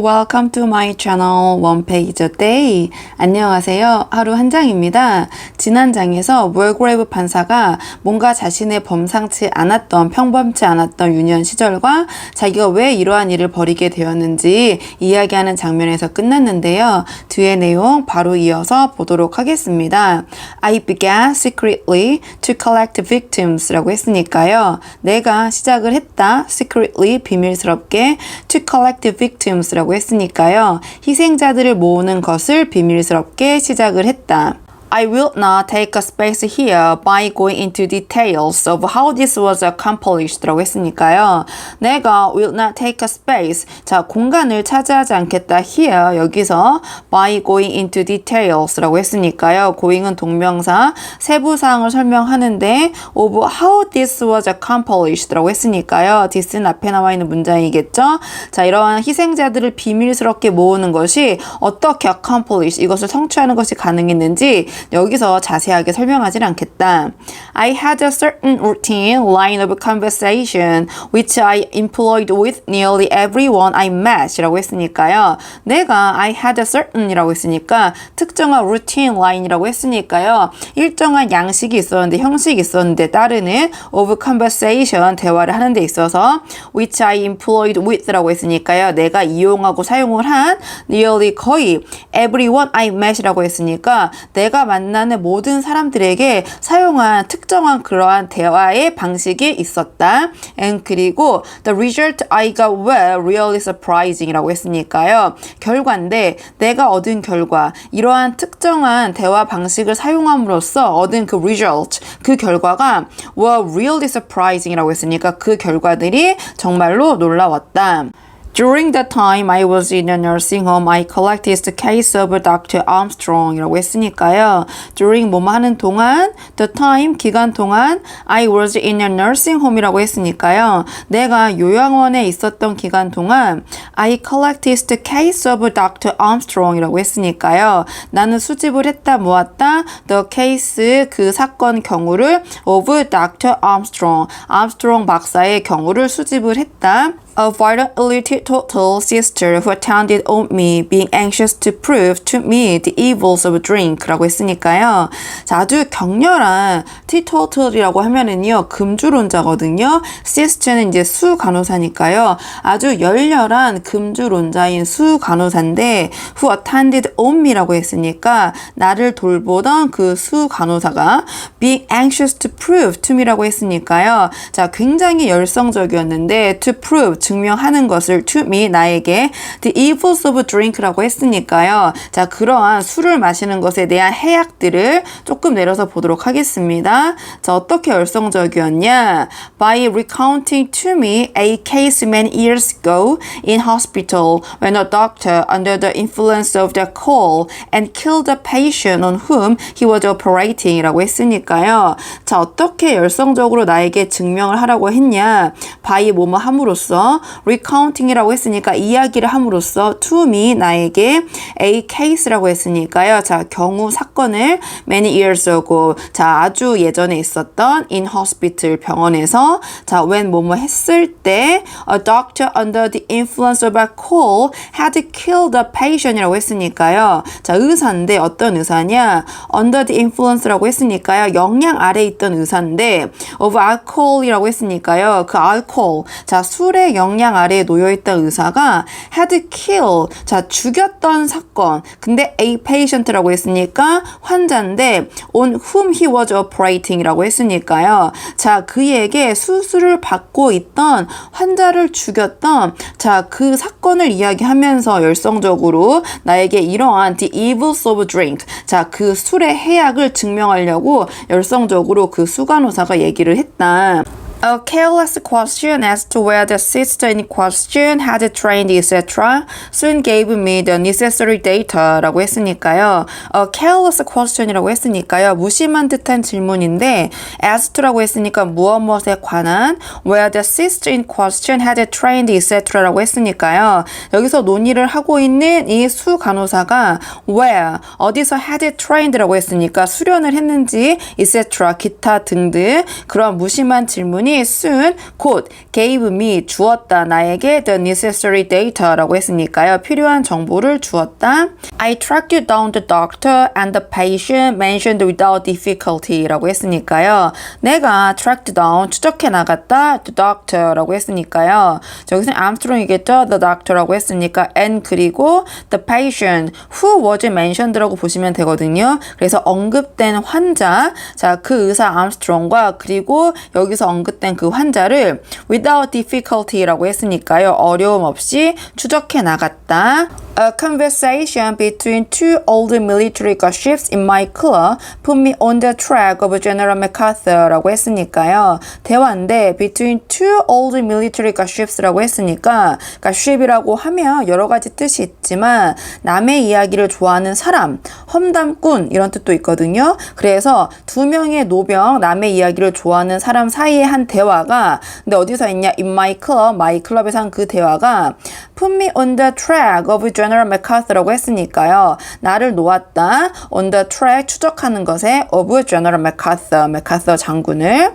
welcome to my channel one page a day. 안녕하세요. 하루 한 장입니다. 지난 장에서 월그레이브 판사가 뭔가 자신의 범상치 않았던 평범치 않았던 유년 시절과 자기가 왜 이러한 일을 벌이게 되었는지 이야기하는 장면에서 끝났는데요. 뒤의 내용 바로 이어서 보도록 하겠습니다. I began secretly to collect victims라고 했으니까요. 내가 시작을 했다. secretly 비밀스럽게 to collect victims라고 했으니까요. 희생자들을 모으는 것을 비밀스럽게 시작을 했다. I will not take a space here by going into details of how this was accomplished라고 했으니까요. 내가 will not take a space. 자, 공간을 차지하지 않겠다 here 여기서 by going into details라고 했으니까요. going은 동명사 세부 사항을 설명하는데 of how this was accomplished라고 했으니까요. this는 앞에 나와 있는 문장이겠죠. 자, 이러한 희생자들을 비밀스럽게 모으는 것이 어떻게 accomplish 이것을 성취하는 것이 가능했는지 여기서 자세하게 설명하진 않겠다. I had a certain routine line of conversation which I employed with nearly everyone I met 이라고 했으니까요. 내가 I had a certain 이라고 했으니까 특정한 routine line이라고 했으니까요. 일정한 양식이 있었는데 형식이 있었는데 따르는 of conversation 대화를 하는 데 있어서 which I employed with라고 했으니까요. 내가 이용하고 사용을 한 nearly 거의 everyone I met이라고 했으니까 내가 만나는 모든 사람들에게 사용한 특정한 그러한 대화의 방식이 있었다. And 그리고 the result I got were really surprising이라고 했으니까요. 결과인데 내가 얻은 결과 이러한 특정한 대화 방식을 사용함으로써 얻은 그 result 그 결과가 were really surprising이라고 했으니까 그 결과들이 정말로 놀라웠다. During the time I was in a nursing home, I collected the case of Dr. Armstrong이라고 했으니까요. During 뭐뭐 하는 동안, the time 기간 동안 I was in a nursing home이라고 했으니까요. 내가 요양원에 있었던 기간 동안 I collected the case of Dr. Armstrong이라고 했으니까요. 나는 수집을 했다 모았다 the case 그 사건 경우를 of Dr. Armstrong, Armstrong 박사의 경우를 수집을 했다. A violently teetotal sister who attended on me, being anxious to prove to me the evils of drink라고 했으니까요. 자, 아주 격렬한 teetotal이라고 하면은요 금주론자거든요. sister는 이제 수 간호사니까요. 아주 열렬한 금주론자인 수 간호사인데 who attended on me라고 했으니까 나를 돌보던 그 수 간호사가 being anxious to prove to me라고 했으니까요. 자, 굉장히 열성적이었는데 to prove 증명하는 것을 to me 나에게 the evils of drink라고 했으니까요. 자, 그러한 술을 마시는 것에 대한 해악들을 조금 내려서 보도록 하겠습니다. 자, 어떻게 열성적이었냐? By recounting to me a case many years ago in hospital when a doctor under the influence of the coal and killed a patient on whom he was operating이라고 했으니까요. 자, 어떻게 열성적으로 나에게 증명을 하라고 했냐? by 뭐뭐 함으로써 recounting이라고 했으니까 이야기를 함으로써 to me 나에게 a case라고 했으니까요. 자, 경우 사건을 many years ago 자, 아주 예전에 있었던 in hospital 병원에서 자, when 뭐뭐 했을 때 a doctor under the influence of alcohol had killed a patient이라고 했으니까요. 자, 의사인데 어떤 의사냐? under the influence라고 했으니까요. 영향 아래 있던 의사인데 of alcohol이라고 했으니까요. 그 alcohol 자, 술의 영향 아래에 놓여있던 의사가 had kill 자 죽였던 사건 근데 a patient라고 했으니까 환자인데 on whom he was operating이라고 했으니까요 자 그에게 수술을 받고 있던 환자를 죽였던 자 그 사건을 이야기하면서 열성적으로 나에게 이러한 the evils of drink 자 그 술의 해악을 증명하려고 열성적으로 그 수간호사가 얘기를 했다. A careless question as to where the sister in question had trained, etc. soon gave me the necessary data라고 했으니까요. A careless question이라고 했으니까요. 무심한 듯한 질문인데 as to라고 했으니까 무엇 무엇에 관한 where the sister in question had trained, etc.라고 했으니까요. 여기서 논의를 하고 있는 이 수 간호사가 where 어디서 had trained라고 했으니까 수련을 했는지 etc. 기타 등등 그런 무심한 질문이 soon이 soon 곧 gave me 주었다 나에게 the necessary data라고 했으니까요. 필요한 정보를 주었다. I tracked you down the doctor and the patient mentioned without difficulty라고 했으니까요. 내가 tracked down 추적해 나갔다 the doctor라고 했으니까요. 자, 여기서 암스트롱이겠죠. the doctor라고 했으니까 and 그리고 the patient who was mentioned라고 보시면 되거든요. 그래서 언급된 환자 자, 그 의사 암스트롱과 그리고 여기서 언급 된 그 환자를 without difficulty라고 했으니까요. 어려움 없이 추적해 나갔다. A conversation between two old military gunships in my club put me on the track of General MacArthur라고 했으니까요. 대화인데 between two old military gunships라고 했으니까 gunship이라고 하면 여러 가지 뜻이 있지만 남의 이야기를 좋아하는 사람, 험담꾼 이런 뜻도 있거든요. 그래서 두 명의 노병 남의 이야기를 좋아하는 사람 사이의 한 대화가 근데 어디서 있냐? In my club, my club에서 한 그 대화가 put me on the track of General MacArthur라고 했으니까요. 나를 놓았다. on the track 추적하는 것에 of General MacArthur, MacArthur 장군을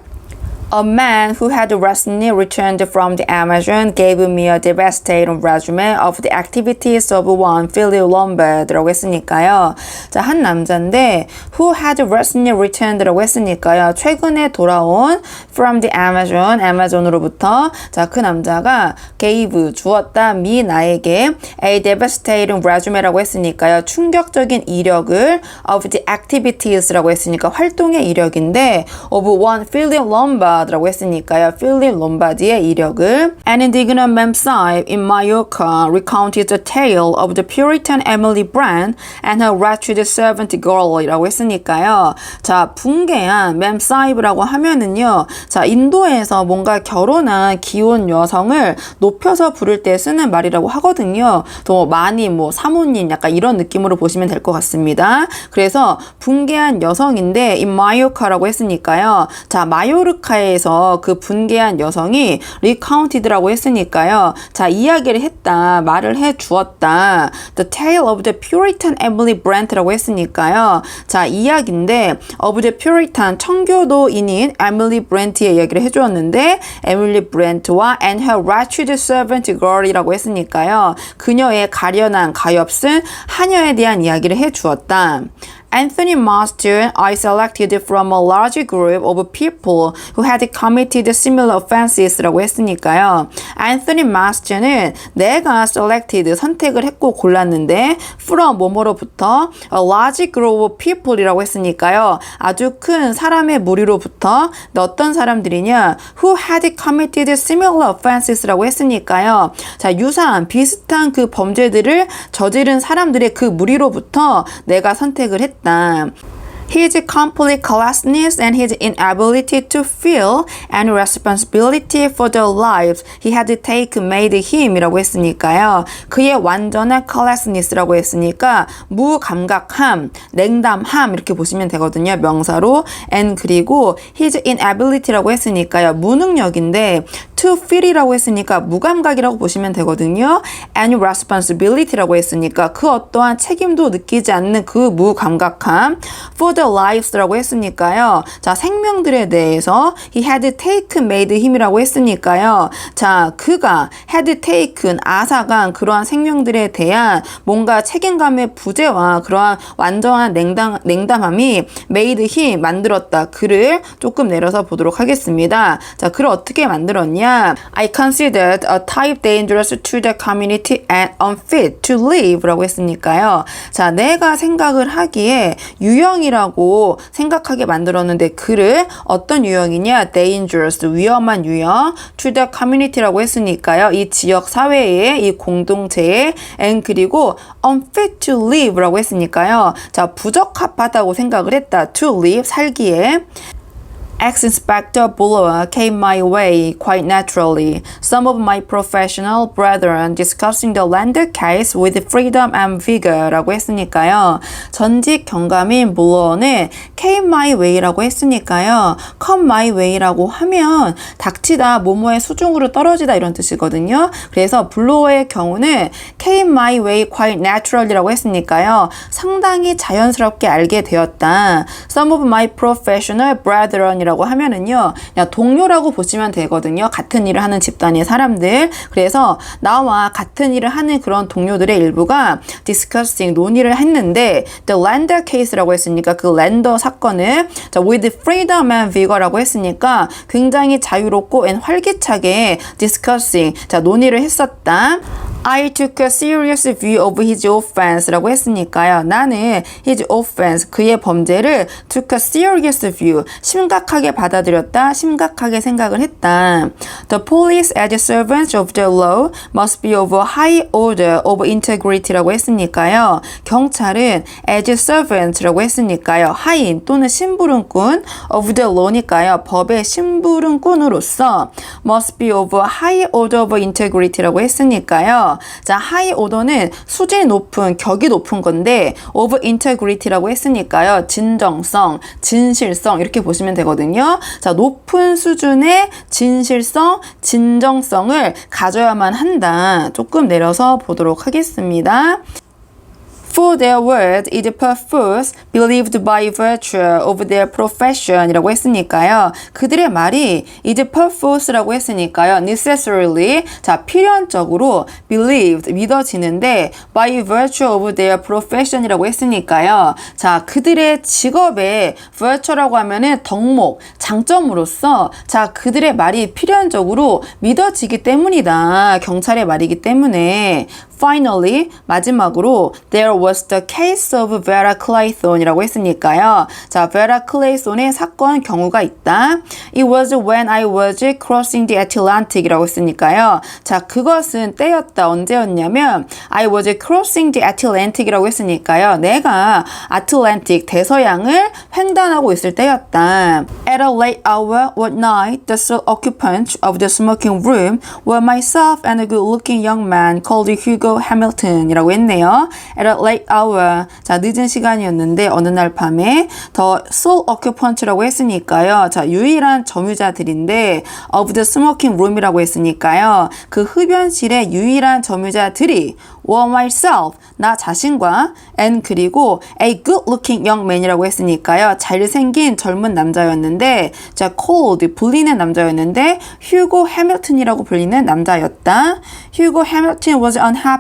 A man who had recently returned from the Amazon gave me a devastating resume of the activities of one Philip Lombard라고 했으니까요. 자, 한 남자인데 who had recently returned라고 했으니까요. 최근에 돌아온 from the Amazon, 아마존으로부터 자, 그 남자가 gave 주었다 me 나에게 a devastating resume라고 했으니까요. 충격적인 이력을 of the activities라고 했으니까 활동의 이력인데 of one Philip Lombard 라고 했으니까요. 필립 롬바디의 이력을 An indignant memsahib in Mallorca recounted the tale of the Puritan Emily Brand and her wretched servant girl이라고 했으니까요. 자, 붕괴한 memsahib라고 하면은요. 자, 인도에서 뭔가 결혼한 기혼 여성을 높여서 부를 때 쓰는 말이라고 하거든요. 또 많이 뭐 사모님 약간 이런 느낌으로 보시면 될 것 같습니다. 그래서 붕괴한 여성인데 in Mallorca라고 했으니까요. 자, 마요르카 에 에서 그 분개한 여성이 recounted라고 했으니까요. 자, 이야기를 했다. 말을 해 주었다. The tale of the Puritan Emily Brant라고 했으니까요. 자, 이야기인데 of the Puritan 청교도인인 Emily Brant의 이야기를 해 주었는데 Emily Brant와 and her wretched servant girl이라고 했으니까요. 그녀의 가련한 가엾은 하녀에 대한 이야기를 해 주었다. Anthony Marston, I selected from a large group of people who had committed similar offenses라고 했으니까요. Anthony Marston은 내가 selected 선택을 했고 골랐는데 from 뭐뭐로부터 a large group of people이라고 했으니까요. 아주 큰 사람의 무리로부터 어떤 사람들이냐 who had committed similar offenses라고 했으니까요. 자 유사한 비슷한 그 범죄들을 저지른 사람들의 그 무리로부터 내가 선택을 했다. ตา His complete callousness and his inability to feel any responsibility for the lives he had taken made him이라고 했으니까요. 그의 완전한 callousness라고 했으니까 무감각함, 냉담함 이렇게 보시면 되거든요. 명사로 and 그리고 his inability라고 했으니까요. 무능력인데 to feel이라고 했으니까 무감각이라고 보시면 되거든요. any responsibility라고 했으니까 그 어떠한 책임도 느끼지 않는 그 무감각함 for the lives라고 했으니까요. 자, 생명들에 대해서 he had taken made him이라고 했으니까요. 자, 그가 had taken 아사간 그러한 생명들에 대한 뭔가 책임감의 부재와 그러한 완전한 냉담, 냉담함이 made him 만들었다. 그를 조금 내려서 보도록 하겠습니다. 자, 그를 어떻게 만들었냐? I considered a type dangerous to the community and unfit to live 라고 했으니까요. 자, 내가 생각을 하기에 유형이라고 생각하게 만들었는데 그를 어떤 유형이냐? dangerous 위험한 유형 to the community라고 했으니까요. 이 지역 사회에 이 공동체에 and 그리고 unfit to live라고 했으니까요. 자, 부적합하다고 생각을 했다. to live 살기에 Ex-Inspector Bulloa came my way quite naturally. Some of my professional brethren discussing the land case with freedom and vigor라고 했으니까요. 전직 경감인 bulloa는 came my way라고 했으니까요. come my way라고 하면 닥치다, 모모의 수중으로 떨어지다 이런 뜻이거든요. 그래서 bulloa의 경우는 came my way quite naturally라고 했으니까요. 상당히 자연스럽게 알게 되었다. Some of my professional brethren 집단이라고 하면은요, 그냥 동료라고 보시면 되거든요. 같은 일을 하는 집단의 사람들. 그래서 나와 같은 일을 하는 그런 동료들의 일부가 discussing 논의를 했는데 the Lander case라고 했으니까 그 랜더 사건을 자, with freedom and vigor라고 했으니까 굉장히 자유롭고 and 활기차게 discussing 자 논의를 했었다. I took a serious view of his offense라고 했으니까요. 나는 his offense 그의 범죄를 took a serious view 심각 하게 받아들였다. 심각하게 생각을 했다. The police as servants of the law must be of a high order of integrity라고 했으니까요. 경찰은 as servants라고 했으니까요. 하인 또는 심부름꾼 of the law니까요. 법의 심부름꾼으로서 must be of a high order of integrity라고 했으니까요. 자, high order는 수준이 높은, 격이 높은 건데 of integrity라고 했으니까요. 진정성, 진실성 이렇게 보시면 되거든요. 자, 높은 수준의 진실성, 진정성을 가져야만 한다. 조금 내려서 보도록 하겠습니다. For their word is perforce believed by virtue of their profession 이라고 했으니까요. 그들의 말이 is perforce라고 했으니까요. necessarily 자 필연적으로 believed 믿어지는데 by virtue of their profession 이라고 했으니까요. 자 그들의 직업의 virtue라고 하면은 덕목 장점으로서 자 그들의 말이 필연적으로 믿어지기 때문이다. 경찰의 말이기 때문에 Finally, 마지막으로 there was the case of Vera Claythorne이라고 했으니까요. 자, Vera Claythorne의 사건 경우가 있다. It was when I was crossing the Atlantic이라고 했으니까요. 자, 그것은 때였다. 언제였냐면 I was crossing the Atlantic이라고 했으니까요. 내가 아틀란틱 대서양을 횡단하고 있을 때였다. At a late hour one night, the sole occupants of the smoking room were myself and a good-looking young man called Hugo Hamilton이라고 했네요. At a late hour. 자, 늦은 시간이었는데 어느 날 밤에 the sole occupant라고 했으니까요. 자, 유일한 점유자들인데 of the smoking room이라고 했으니까요. 그 흡연실의 유일한 점유자들이 were myself 나 자신과 and 그리고 a good looking young man이라고 했으니까요. 잘생긴 젊은 남자였는데 자 called 불리는 남자였는데 휴고 해밀턴이라고 불리는 남자였다. 휴고 해밀턴 was unhappy.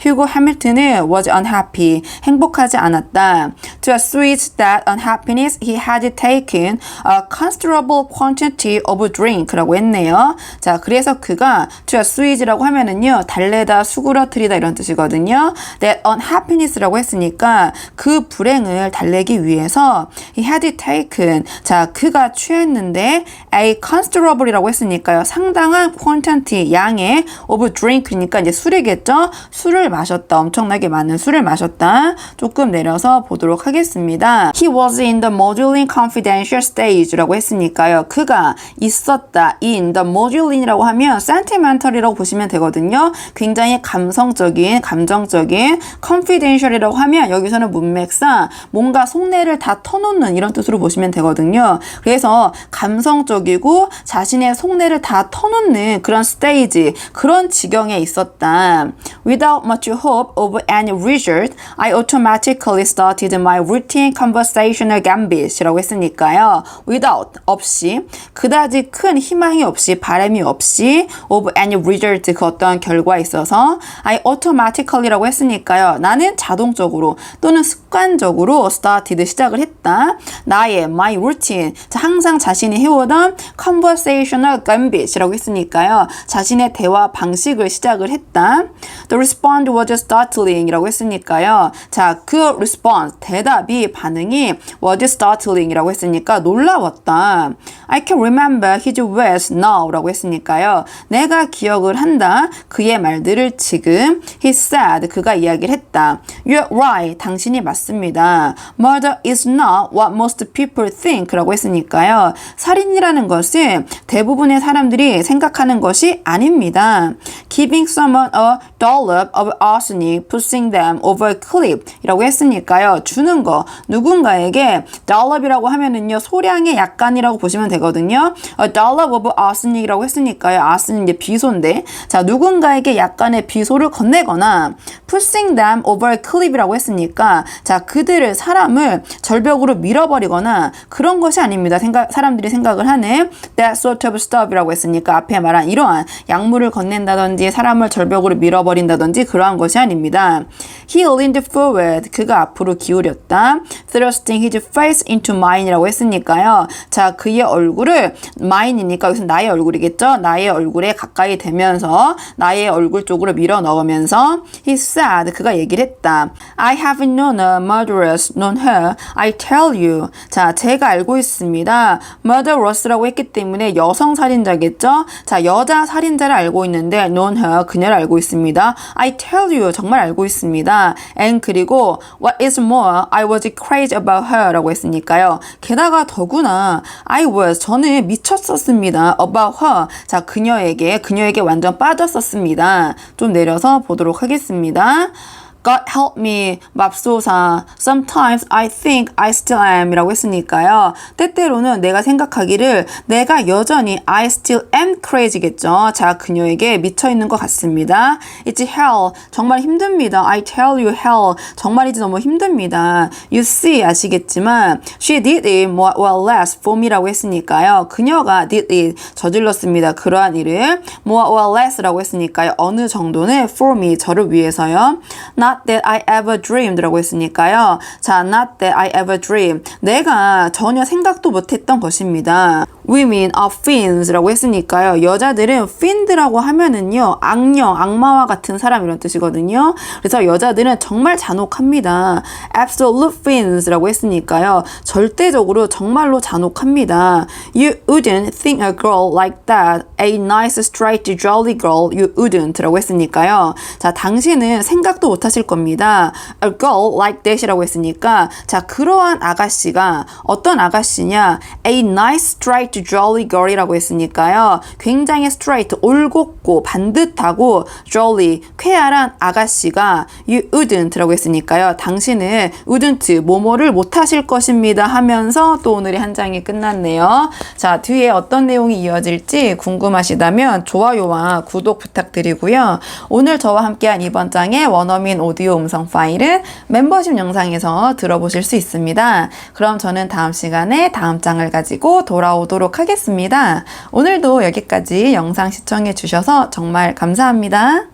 휴고 해밀턴은 was unhappy. 행복하지 않았다. To assuage that unhappiness he had taken a considerable quantity of drink라고 했네요. 자 그래서 그가 to assuage라고 하면은요 달래다 수그러뜨리다 이런 뜻이거든요. That unhappiness라고 했으니까 그 불행을 달래기 위해서 he had taken 자 그가 취했는데 a considerable이라고 했으니까요 상당한 quantity 양의 of drink니까 이제 술이겠죠 술을 마셨다. 엄청나게 많은 술을 마셨다. 조금 내려서 보도록 하겠습니다. He was in the modeling confidential stage라고 했으니까요. 그가 있었다. in the modeling이라고 하면 sentimental이라고 보시면 되거든요. 굉장히 감성적인 감정적인 confidential이라고 하면 여기서는 문맥상 뭔가 속내를 다 터놓는 이런 뜻으로 보시면 되거든요. 그래서 감성적이고 자신의 속내를 다 터놓는 그런 스테이지, 그런 지경에 있었다. Without much hope of any result, I automatically started my routine conversational gambit이라고 했으니까요. Without, 없이, 그다지 큰 희망이 없이, 바람이 없이, of any result, 그 어떤 결과에 있어서 I automatically라고 했으니까요. 나는 자동적으로 또는 습관적으로 started 시작을 했다. 나의 my routine 자, 항상 자신이 해오던 conversational gambit이라고 했으니까요. 자신의 대화 방식을 시작을 했다. The response was startling이라고 했으니까요. 자, 그 response 대답이 반응이 was startling이라고 했으니까 놀라웠다. I can remember his words now라고 했으니까요. 내가 기억을 한다. 그의 말들을 지금 he said 그가 이야기를 했다. You're right. 당신이 맞습니다. Murder is not what most people think 라고 했으니까요. 살인이라는 것은 대부분의 사람들이 생각하는 것이 아닙니다. Giving someone a dollop of arsenic, pushing them over a cliff 이라고 했으니까요. 주는 거. 누군가에게 dollop이라고 하면은요 소량의 약간이라고 보시면 되거든요. A dollop of arsenic이라고 했으니까요. arsenic은 이제 비소인데 자 누군가에게 약간의 비소를 건네거나 pushing them over a cliff이라고 했으니까 자 그들을 사람을 절벽으로 밀어버리거나 그런 것이 아닙니다. 생각 사람들이 생각을 하는 that sort of stuff이라고 했으니까 앞에 말한 이러한 약물을 건넨다든지 사람을 절벽으로 밀어버린다든지 그러한 것이 아닙니다. He leaned forward. 그가 앞으로 기울였다. Thrusting his face into mine이라고 했으니까요. 자, 그의 얼굴을 mine이니까 여기서 나의 얼굴이겠죠? 나의 얼굴에 가까이 대면서 나의 얼굴 쪽으로 밀어 넣으면서 he said. 그가 얘기를 했다. I have known a murderess, known her. I tell you. 자, 제가 알고 있습니다. murderous라고 했기 때문에 여성 살인자겠죠? 자, 여자 살인자를 알고 있는데 known her. 그녀를 알고 있습니다. I tell you. 정말 알고 있습니다. and 그리고 what is more, I was crazy about her 라고 했으니까요. 게다가 더구나 I was 저는 미쳤었습니다. about her. 자, 그녀에게 그녀에게 완전 빠졌었습니다. 좀 내려서 보도록 하겠습니다. 啊 God help me, 맙소사. Sometimes I think I still am 이라고 했으니까요. 때때로는 내가 생각하기를 내가 여전히 I still am crazy겠죠. 자, 그녀에게 미쳐있는 것 같습니다. It's hell. 정말 힘듭니다. I tell you hell. 정말이지 너무 힘듭니다. You see, 아시겠지만 she did it more or less for me라고 했으니까요. 그녀가 did it, 저질렀습니다. 그러한 일을 more or less라고 했으니까요. 어느 정도는 for me, 저를 위해서요. Not that I ever dreamed라고 했으니까요. 자, not that I ever dreamed. 내가 전혀 생각도 못했던 것입니다. Women are fiends라고 했으니까요. 여자들은 fiend라고 하면은요, 악령, 악마와 같은 사람 이런 뜻이거든요. 그래서 여자들은 정말 잔혹합니다. Absolute fiends라고 했으니까요. 절대적으로 정말로 잔혹합니다. You wouldn't think a girl like that, a nice, straight, jolly girl, you wouldn't라고 했으니까요. 자, 당신은 생각도 못하실 겁니다. A girl like that이라고 했으니까, 자, 그러한 아가씨가 어떤 아가씨냐? A nice, straight, jolly girl이라고 했으니까요. 굉장히 straight, 올곧고 반듯하고 jolly, 쾌활한 아가씨가 you wouldn't라고 했으니까요. 당신은 wouldn't, 뭐뭐를 못하실 것입니다 하면서 또 오늘의 한 장이 끝났네요. 자, 뒤에 어떤 내용이 이어질지 궁금하시다면 좋아요와 구독 부탁드리고요. 오늘 저와 함께한 이번 장의 원어민 오디오 음성 파일은 멤버십 영상에서 들어보실 수 있습니다. 그럼 저는 다음 시간에 다음 장을 가지고 돌아오도록 하겠습니다. 오늘도 여기까지 영상 시청해 주셔서 정말 감사합니다.